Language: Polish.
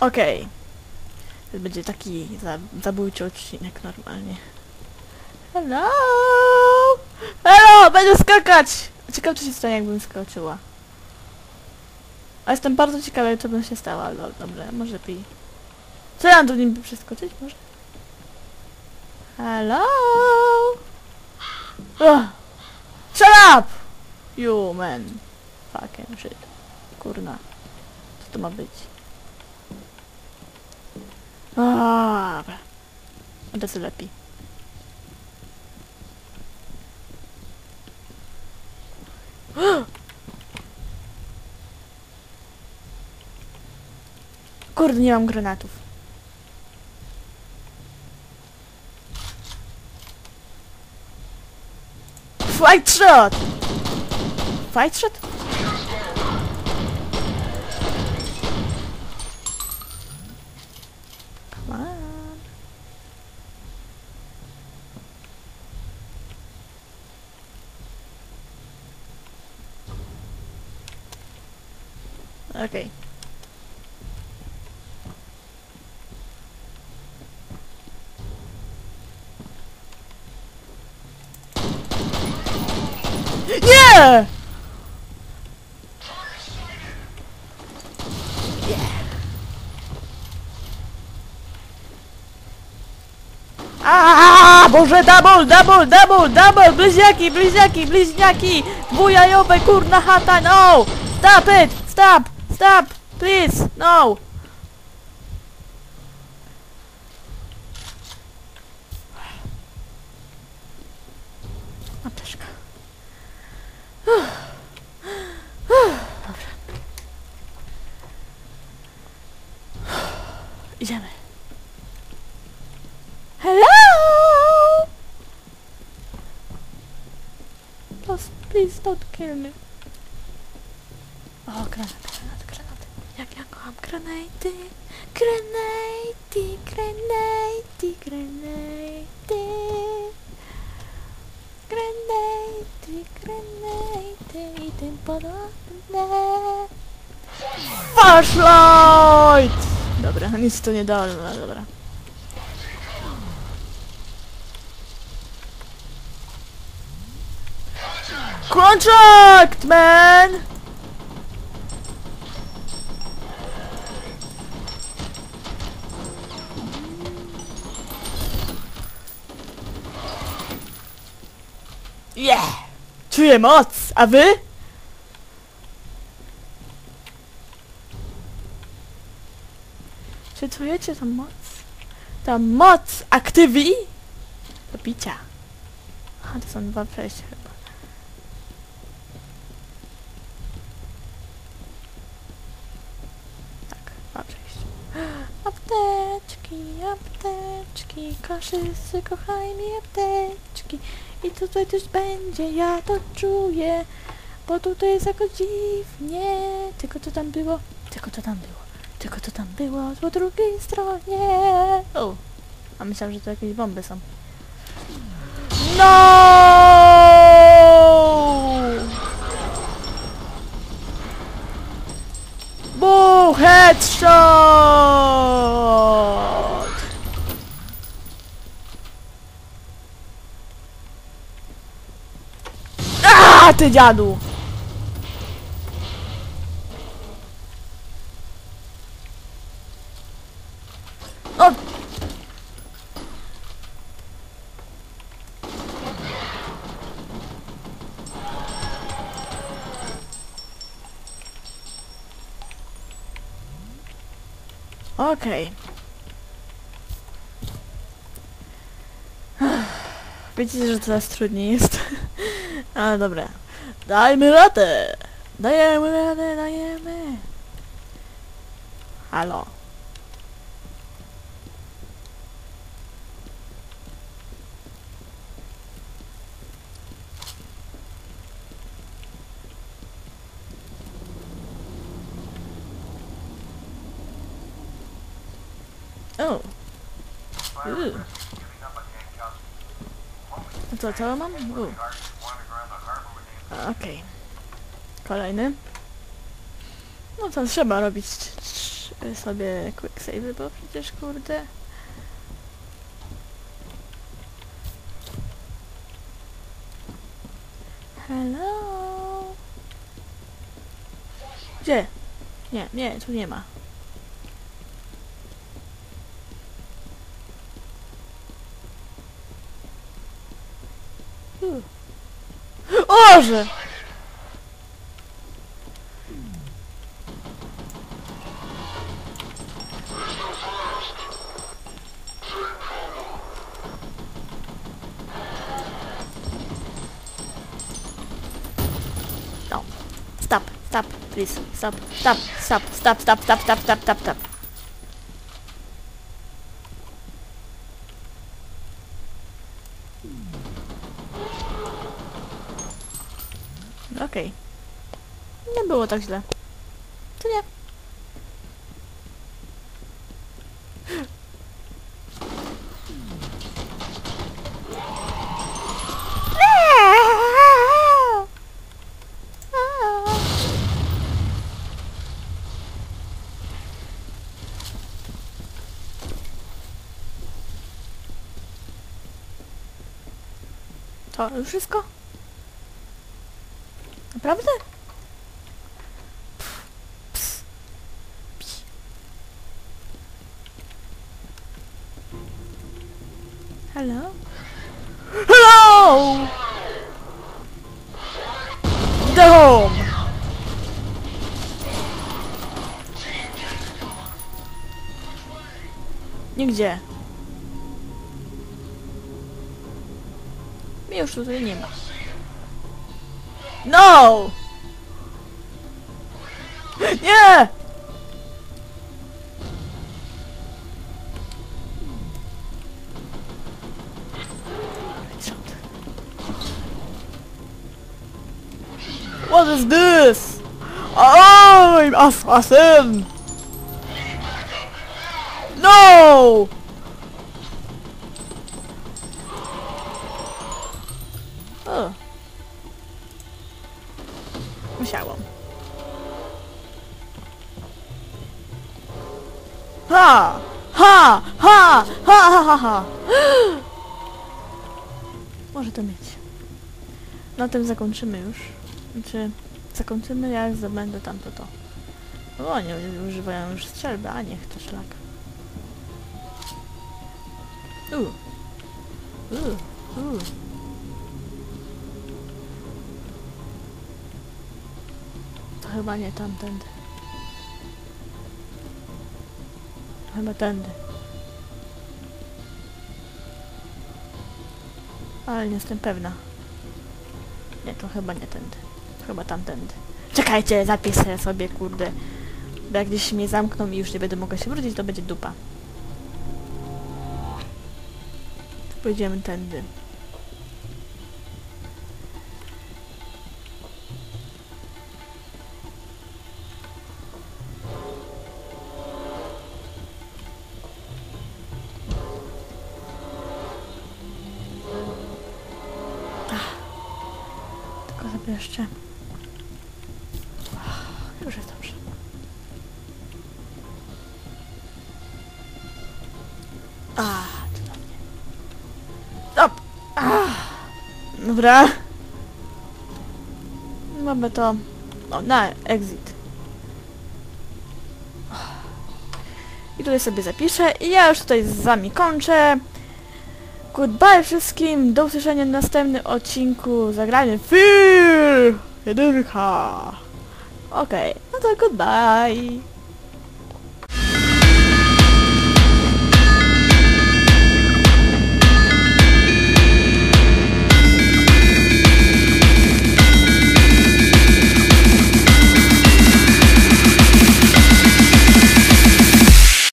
Okej. To będzie taki za, zabójczy odcinek normalnie. Hello! Hello! Będę skakać! Ciekawe, co się stanie, jakbym skoczyła. A jestem bardzo ciekawa, co by się stało, ale dobra, może lepiej. Co ja mam do nim przeskoczyć, może? Hello! Ugh. Shut up! You man. Fucking shit. Kurna. Co to ma być? Dobra. Od razu lepiej. Kurde, nie mam granatów. Fight shot! Fight shot? Okay. Nie! A, Boże, double, double, double, double, bliźniaki, bliźniaki, bliźniaki, dwujajowe, kurna chata, no! Stop it, stop, stop, please, no! Apteczka. Dobra. Idziemy. Hello! Please, don't kill me. O, granat. Kocham granaty. Granaty, granaty, granaty. Granaty, granaty i tym podobne. Flashlight! Dobra, nic to nie dało, no dobra. Contract, man! Czuję moc, a wy? Czy czujecie tą moc? Ta moc aktywi do picia. A, to są dwa przejścia chyba. Tak, dwa przejścia. Apteczki, apteczki, kaszysy, kochaj mi apteczki. I tutaj coś będzie, ja to czuję. Bo tutaj jest jakoś dziwnie. Tylko to tam było, tylko to tam było, tylko to tam było po drugiej stronie. O, a myślałam, że to jakieś bomby są. No! A ty dziadu! O! Okej. Wiecie, że coraz trudniej jest. Ale dobra. Dajmy radę! Dajemy radę, dajemy! Halo. O. Uuu. A co, co mam? Uuu. Okej. Kolejny. No to trzeba robić sobie quick save, bo przecież kurde. Hello. Gdzie? Nie, nie, tu nie ma. Hmm. No. Stop, stop, please, stop, stop, stop, stop, stop, stop, stop, stop, stop, stop. Było tak źle. To nie. To już wszystko? Naprawdę? Hello? Hello! Home! Nigdzie. Mnie już tutaj nie ma. No! Nie! What is this? I'm assassin! No! O. Musiałam. Ha! Ha! Ha! Ha! Ha! Ha! ha. Może to mieć. Na tym zakończymy już. Znaczy, zakończymy jak zabędę tamto to. O, oni używają już strzelby, a niech to szlak. To chyba nie tamtędy. Chyba tędy. Ale nie jestem pewna. Nie, to chyba nie tędy. Chyba tamtędy. Czekajcie, zapiszę sobie, kurde. Bo jak gdzieś mnie zamkną i już nie będę mogła się wrócić, to będzie dupa. Pójdziemy tędy. Tylko sobie jeszcze... Już jest dobrze. A, cudownie. Stop! Ach, Dobra. Mamy to... O, na exit. I tutaj sobie zapiszę. I ja już tutaj z wami kończę. Goodbye wszystkim, do usłyszenia w następnym odcinku zagrania Fear! Jedynka! Okay, and goodbye.